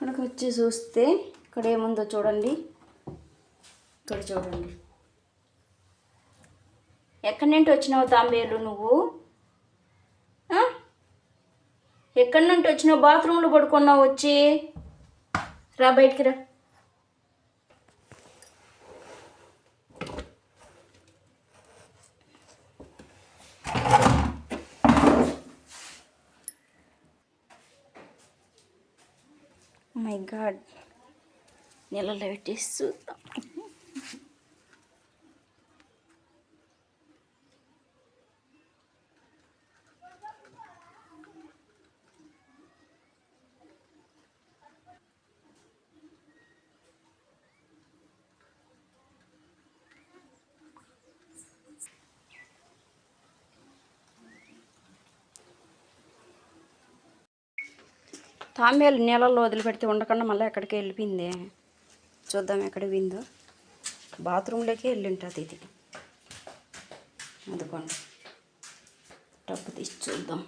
కనుక వచ్చి చూస్తే ఇక్కడ ఏముందో చూడండి. ఇక్కడ చూడండి. ఎక్కడి నుండి వచ్చినావు తాంబేలు నువ్వు? ఎక్కడి నుండి వచ్చినావు? బాత్రూంలో పడుకున్నావు వచ్చి? రా బయటికి రా. My god. నెలలో పెట్టేసి చూద్దాం. తాంబేలు నీళ్ళల్లో వదిలిపెడితే ఉండకుండా మళ్ళీ ఎక్కడికి వెళ్ళిపోయింది? చూద్దాం ఎక్కడ పోయిందో బాత్రూంలోకి వెళ్ళింటుంది ఇది అందుకోండి డబ్బు తీసి చూద్దాం.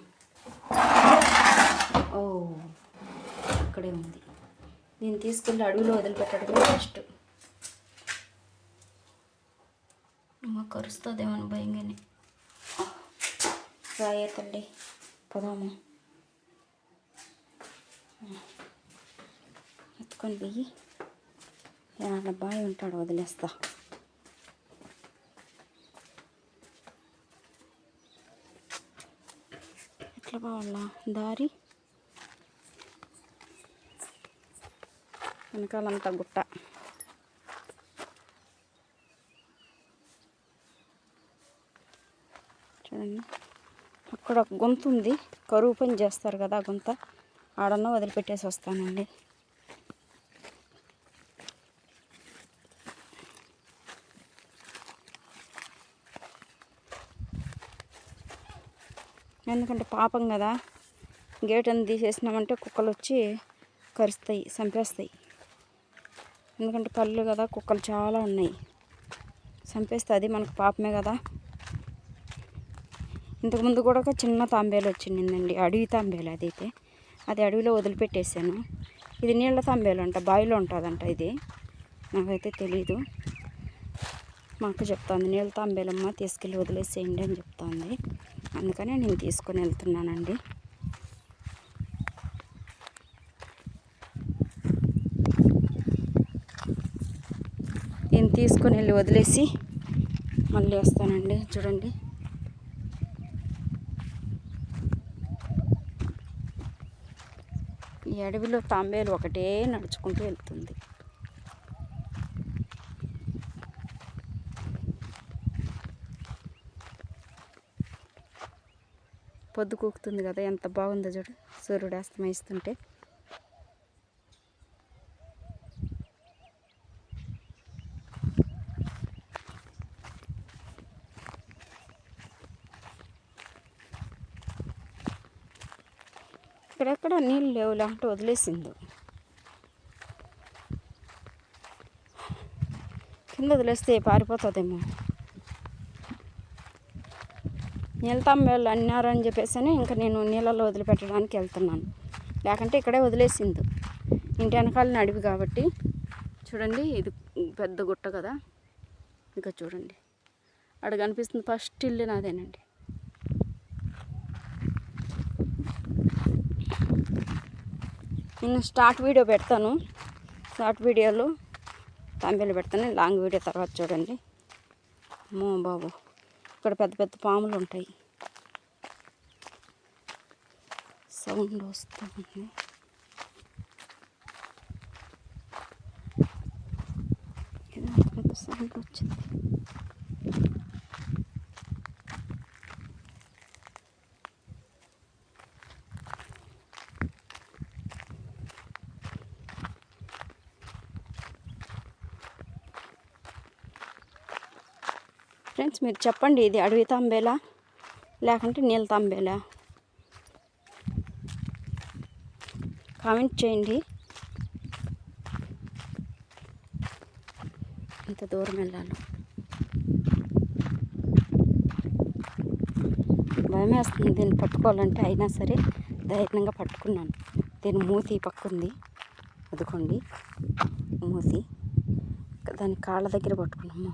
ఓ ఇక్కడే ఉంది. దీన్ని తీసుకెళ్ళి అడవిలో వదిలిపెట్టడమే బెస్ట్. కరుస్తుంది కరుస్తుందేమని భయంగానే. రాయే తల్లి పదాము. ఎత్తుకొని పోయి ఏమన్నా బాయ్ ఉంటాడు వదిలేస్తా. ఎట్లా పోవాలా? దారి? వెనకాలంతా గుట్ట. చూడండి. అక్కడ ఒక గుంత ఉంది. కరువు పని చేస్తారు కదా గుంత. ఆడన్నా వదిలిపెట్టేసి వస్తానండి. ఎందుకంటే పాపం కదా గేట్ అని తీసేసినామంటే కుక్కలు వచ్చి కరుస్తాయి చంపేస్తాయి. ఎందుకంటే పళ్ళు కదా కుక్కలు చాలా ఉన్నాయి. చంపేస్తే అది మనకు పాపమే కదా. ఇంతకుముందు కూడా ఒక చిన్న తాంబేలు వచ్చిందండి అడవి తాంబేలు అదైతే. అది అడవిలో వదిలిపెట్టేశాను ఇది నీళ్ళ తంబేలంట అంట బావిలో ఉంటుందంట ఇది. నాకైతే తెలీదు. మా అక్క చెప్తాంది నీళ్ళ తాంబేలమ్మ తీసుకెళ్ళి వదిలేసేయండి అని చెప్తాంది. అందుకనే నేను తీసుకొని వెళ్తున్నానండి. నేను తీసుకొని వెళ్ళి వదిలేసి మళ్ళీ వస్తానండి. చూడండి. ఈ అడవిలో తాంబేలు ఒకటే నడుచుకుంటూ వెళ్తుంది. పొద్దు కూకుతుంది కదా ఎంత బాగుందో చూడు. సూర్యుడు అస్తమయిస్తుంటే. ఇక్కడెక్కడ నీళ్ళు లేవు లేకుంటే వదిలేసింది. కింద వదిలేస్తే పారిపోతుందేమో. నీళ్ళతాంబేళ్ళు అన్నారని చెప్పేసి ఇంకా నేను నీళ్ళలో వదిలిపెట్టడానికి వెళ్తున్నాను. లేకుంటే ఇక్కడే వదిలేసింది. ఇంటి వెనకాలని అడవి కాబట్టి చూడండి ఇది పెద్ద గుట్ట కదా. ఇంకా చూడండి. అక్కడ కనిపిస్తుంది ఫస్ట్ ఇల్లు నాదేనండి. నేను స్టార్ట్ వీడియో పెడతాను. షార్ట్ వీడియోలో తాంబేలు పెడతాను. లాంగ్ వీడియో తర్వాత చూడండి. అమ్మో బాబు ఇక్కడ పెద్ద పెద్ద పాములు ఉంటాయి. సౌండ్ వస్తుంది ఏదో పెద్ద సౌండ్ వచ్చింది ఫ్రెండ్స్ మీరు చెప్పండి ఇది అడవి తాంబేలా లేకుంటే నీళ్ళ తాంబేలా? కామెంట్ చేయండి. ఎంత దూరం వెళ్ళాలి. భయం వేస్తుంది దీన్ని పట్టుకోవాలంటే అయినా సరే ధైర్యంగా పట్టుకున్నాను. దీని మూతి పక్కుంది ఉంది. అదుకోండి మూతి. దాని కాళ్ళ దగ్గర పట్టుకున్నాము.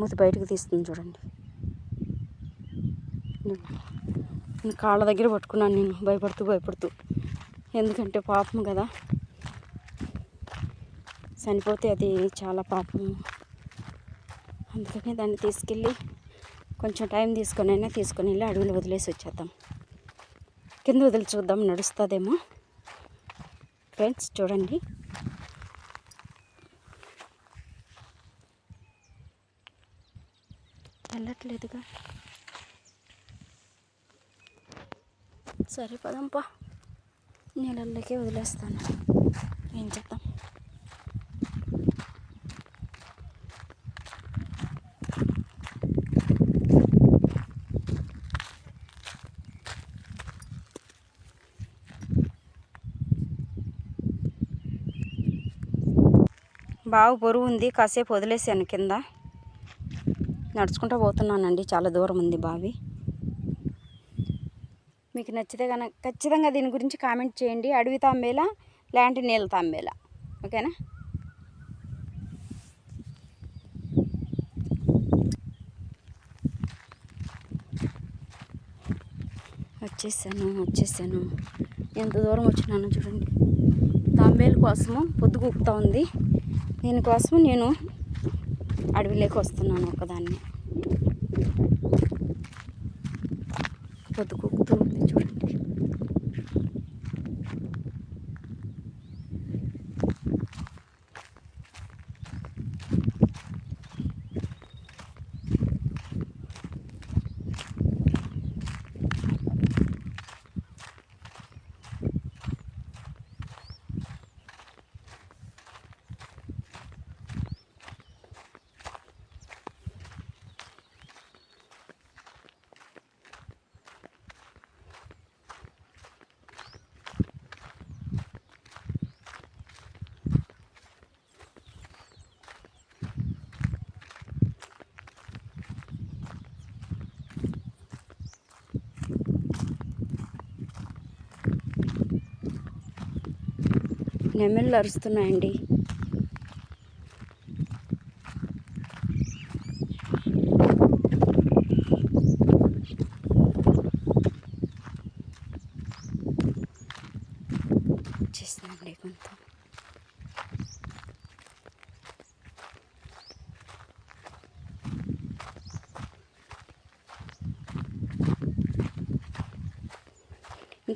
మూత బయటకు తీస్తుంది చూడండి. నేను కాళ్ళ దగ్గర పట్టుకున్నాను నేను భయపడుతూ భయపడుతూ. ఎందుకంటే పాపం కదా. చనిపోతే అది చాలా పాపం. అందుకని దాన్ని తీసుకెళ్ళి కొంచెం టైం తీసుకొని అయినా తీసుకొని వెళ్ళి అడవిలో వదిలేసి వచ్చేద్దాం. కింద వదిలి చూద్దాం నడుస్తుందేమో. ఫ్రెండ్స్ చూడండి. వెళ్ళట్లేదుగా. సరే పదంపా నీళ్ళల్లోకే వదిలేస్తాను. ఏం చేద్దాం? బాగా బరువు ఉంది కాసేపు వదిలేసాను కింద. నడుచుకుంటూ పోతున్నానండి. చాలా దూరం ఉంది బావి. మీకు నచ్చితే కనుక ఖచ్చితంగా దీని గురించి కామెంట్ చేయండి. అడవి తాంబేలా లాంటి నీళ్ళ తాంబేలా. ఓకేనా? వచ్చేసాను వచ్చేసాను. ఎంత దూరం వచ్చినాను చూడండి. తాంబేలు కోసము పొద్దుకూపుతా ఉంది. దీనికోసం నేను అడవిలోకి వస్తున్నాను ఒకదాన్ని పొద్దు కూపుతూ ఉంది చూడండి నెమళ్ళు అరుస్తున్నాయండి.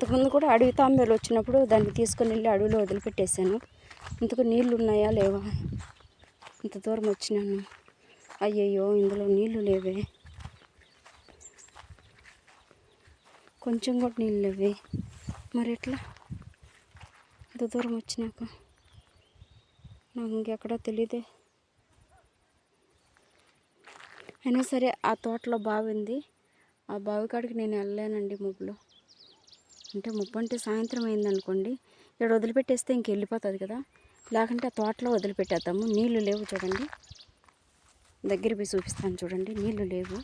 ఇంతకుముందు కూడా అడవి తాంబేలు వచ్చినప్పుడు దాన్ని తీసుకొని వెళ్ళి అడవిలో వదిలిపెట్టేశాను. ఇంతకు నీళ్ళు ఉన్నాయా లేవా? ఇంత దూరం వచ్చినాను. అయ్యయ్యో ఇందులో నీళ్ళు లేవే. కొంచెం కూడా నీళ్ళు లేవే. మరి ఎట్లా? ఇంత దూరం వచ్చినాక నాకు ఇంకెక్కడా తెలియదే అయినా సరే ఆ తోటలో బావి ఉంది. ఆ బావి కాడికి నేను వెళ్ళలేనండి ముగ్గులో. అంటే ముప్పంటే సాయంత్రం అయిందనుకోండి ఇక్కడ వదిలిపెట్టేస్తే ఇంక వెళ్ళిపోతుంది కదా. లేకుంటే ఆ తోటలో వదిలిపెట్టేద్దాము. నీళ్ళు లేవు చూడండి. దగ్గర పోయి చూపిస్తాను చూడండి. నీళ్ళు లేవు.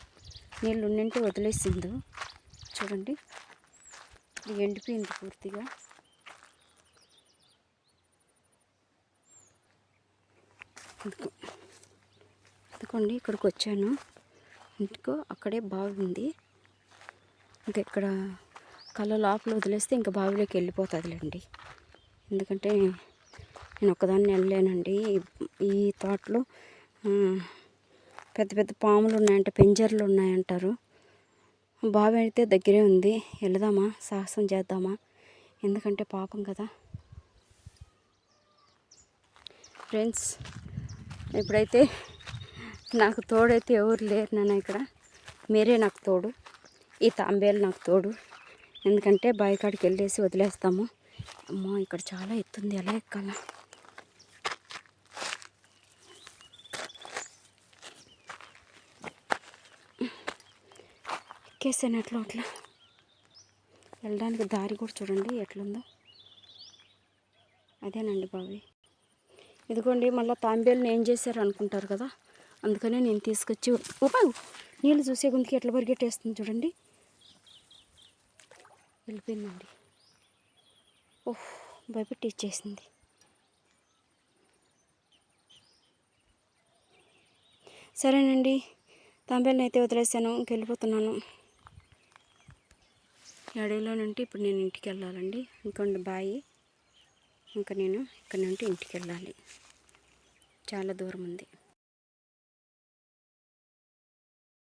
నీళ్ళు ఉన్నింటే వదిలేసింది. చూడండి. ఇది ఎండిపోయింది పూర్తిగా. అందుకోండి ఇక్కడికి వచ్చాను. ఇంటికో అక్కడే బాగుంది ఉంది. ఇంకా ఇక్కడ కళ్ళ లోపల వదిలేస్తే ఇంకా బావిలోకి వెళ్ళిపోతుందిలేండి. ఎందుకంటే నేను ఒక్కదాన్ని వెళ్ళలేనండి. ఈ- తోటలో పెద్ద పెద్ద పాములు ఉన్నాయంట పెంజర్లు ఉన్నాయంటారు బావి అయితే దగ్గరే ఉంది. వెళదామా? సాహసం చేద్దామా? ఎందుకంటే పాపం కదా. ఫ్రెండ్స్ ఇప్పుడైతే నాకు తోడైతే ఎవరు లేరు నాన్న ఇక్కడ. మీరే నాకు తోడు. ఈ తాంబేలు నాకు తోడు. ఎందుకంటే బావి కాడికి వెళ్ళేసి వదిలేస్తాము. అమ్మో ఇక్కడ చాలా ఎత్తుంది ఎలా ఎక్కాల? ఎక్కేసాను అట్లా అట్లా. వెళ్ళడానికి దారి కూడా చూడండి ఎట్లుందో. అదేనండి బావి. ఇదిగోండి మళ్ళీ తాంబేలను ఏం చేశారు అనుకుంటారు కదా అందుకనే నేను తీసుకొచ్చి ఉపాయు నీళ్ళు చూసే గుంతికి ఎట్లా పరిగెట్టేస్తుంది చూడండి. వెళ్ళిపోయిందండి. ఓహ్ భయపెట్టి ఇచ్చేసింది సరేనండి తాంబేలను అయితే వదిలేసాను ఇంకెళ్ళిపోతున్నాను అడవిలో నుండి ఇప్పుడు నేను ఇంటికి వెళ్ళాలండి. ఇంకొండి బాయి ఇంకా నేను ఇక్కడ నుండి ఇంటికి వెళ్ళాలి. చాలా దూరం ఉంది.